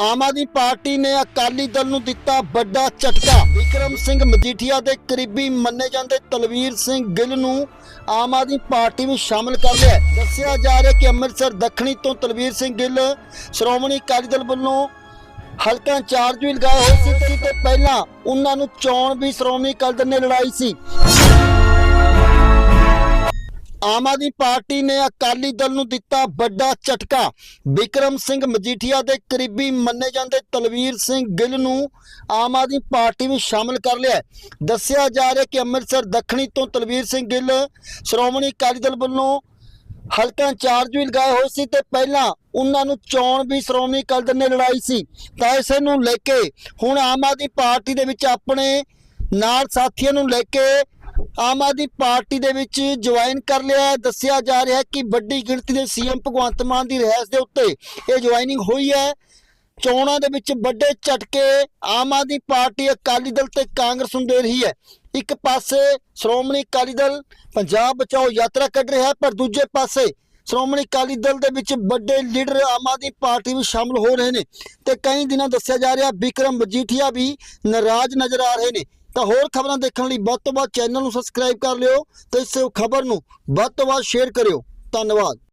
ਆਮ Aadmi party ਨੇ ਅਕਾਲੀ ਦਲ ਨੂੰ ਦਿੱਤਾ ਵੱਡਾ ਝਟਕਾ। ਵਿਕਰਮ ਸਿੰਘ ਮਜੀਠੀਆ ਦੇ ਕਰੀਬੀ ਮੰਨੇ ਜਾਂਦੇ ਤਲਵੀਰ ਸਿੰਘ ਗਿੱਲ ਨੂੰ ਆਮ ਆਦਮੀ ਪਾਰਟੀ ਵਿੱਚ ਸ਼ਾਮਲ ਕਰ ਲਿਆ ਦੱਸਿਆ ਜਾ ਰਿਹਾ ਕਿ ਅੰਮ੍ਰਿਤਸਰ ਦੱਖਣੀ ਤੋਂ ਤਲਵੀਰ ਸਿੰਘ ਗਿੱਲ ਸ਼੍ਰੋਮਣੀ ਅਕਾਲੀ ਦਲ ਵੱਲੋਂ ਹਲਕਾ ਇੰਚਾਰਜ ਵੀ ਲਗਾਏ ਹੋਏ ਸੀ ਤੇ ਪਹਿਲਾਂ ਉਹਨਾਂ ਨੂੰ ਚੋਣ ਵੀ ਸ਼੍ਰੋਮਣੀ ਅਕਾਲੀ ਦਲ ਨੇ ਲੜਾਈ ਸੀ। ਆਮ ਆਦਮੀ ਪਾਰਟੀ ਨੇ ਅਕਾਲੀ ਦਲ ਨੂੰ ਦਿੱਤਾ ਵੱਡਾ ਝਟਕਾ। ਵਿਕਰਮ ਸਿੰਘ ਮਜੀਠੀਆ ਦੇ ਕਰੀਬੀ ਮੰਨੇ ਜਾਂਦੇ ਤਲਵੀਰ ਸਿੰਘ ਗਿੱਲ ਨੂੰ ਆਮ ਆਦਮੀ ਪਾਰਟੀ ਵਿੱਚ ਸ਼ਾਮਲ ਕਰ ਲਿਆ ਦੱਸਿਆ ਜਾ ਰਿਹਾ ਕਿ ਅੰਮ੍ਰਿਤਸਰ ਦੱਖਣੀ ਤੋਂ ਤਲਵੀਰ ਸਿੰਘ ਗਿੱਲ ਸ਼੍ਰੋਮਣੀ ਅਕਾਲੀ ਦਲ ਵੱਲੋਂ ਹਲਕਾ ਇੰਚਾਰਜ ਵੀ ਲਗਾਏ ਹੋਏ ਸੀ ਤੇ ਪਹਿਲਾਂ ਉਹਨਾਂ ਨੂੰ ਚੋਣ ਵੀ ਸ਼੍ਰੋਮਣੀ ਅਕਾਲੀ ਦਲ ਨੇ ਲੜਾਈ ਸੀ। ਤਾਂ ਇਸੇ ਨੂੰ ਲੈ ਕੇ ਹੁਣ ਆਮ ਆਦਮੀ ਪਾਰਟੀ ਦੇ ਵਿੱਚ ਆਪਣੇ ਨਾਲ ਸਾਥੀਆਂ ਨੂੰ ਲੈ ਕੇ ਆਮ ਆਦਮੀ ਪਾਰਟੀ ਦੇ ਵਿੱਚ ਜੁਆਇਨ ਕਰ ਲਿਆ ਹੈ। ਦੱਸਿਆ ਜਾ ਰਿਹਾ ਹੈ ਕਿ ਵੱਡੀ ਗਿਣਤੀ ਦੇ ਸੀਐਮ ਭਗਵੰਤ ਮਾਨ ਦੀ ਰਹਿਸ ਦੇ ਉੱਤੇ ਇਹ ਜੁਆਇਨਿੰਗ ਹੋਈ ਹੈ। ਚੋਣਾਂ ਦੇ ਵਿੱਚ ਵੱਡੇ ਝਟਕੇ ਆਮ ਆਦਮੀ ਪਾਰਟੀ ਅਕਾਲੀ ਦਲ ਤੇ ਕਾਂਗਰਸ ਨੂੰ ਦੇ ਰਹੀ ਹੈ। ਇੱਕ ਪਾਸੇ ਸ਼੍ਰੋਮਣੀ ਅਕਾਲੀ ਦਲ ਪੰਜਾਬ ਬਚਾਓ ਯਾਤਰਾ ਕੱਢ ਰਿਹਾ ਹੈ, ਪਰ ਦੂਜੇ ਪਾਸੇ ਸ਼੍ਰੋਮਣੀ ਅਕਾਲੀ ਦਲ ਦੇ ਵਿੱਚ ਵੱਡੇ ਲੀਡਰ ਆਮ ਆਦਮੀ ਪਾਰਟੀ ਵੀ ਸ਼ਾਮਲ ਹੋ ਰਹੇ ਨੇ। ਤੇ ਕਈ ਦਿਨਾਂ ਦੱਸਿਆ ਜਾ ਰਿਹਾ ਵਿਕਰਮ ਮਜੀਠੀਆ ਵੀ ਨਾਰਾਜ਼ ਨਜ਼ਰ ਆ ਰਹੇ ਨੇ। ਤਾਂ ਹੋਰ ਖਬਰਾਂ ਦੇਖਣ ਲਈ ਵੱਧ ਤੋਂ ਵੱਧ ਚੈਨਲ ਨੂੰ ਸਬਸਕ੍ਰਾਈਬ ਕਰ ਲਿਓ ਤੇ ਇਸ ਖਬਰ ਨੂੰ ਵੱਧ ਤੋਂ ਵੱਧ ਸ਼ੇਅਰ ਕਰਿਓ। ਧੰਨਵਾਦ।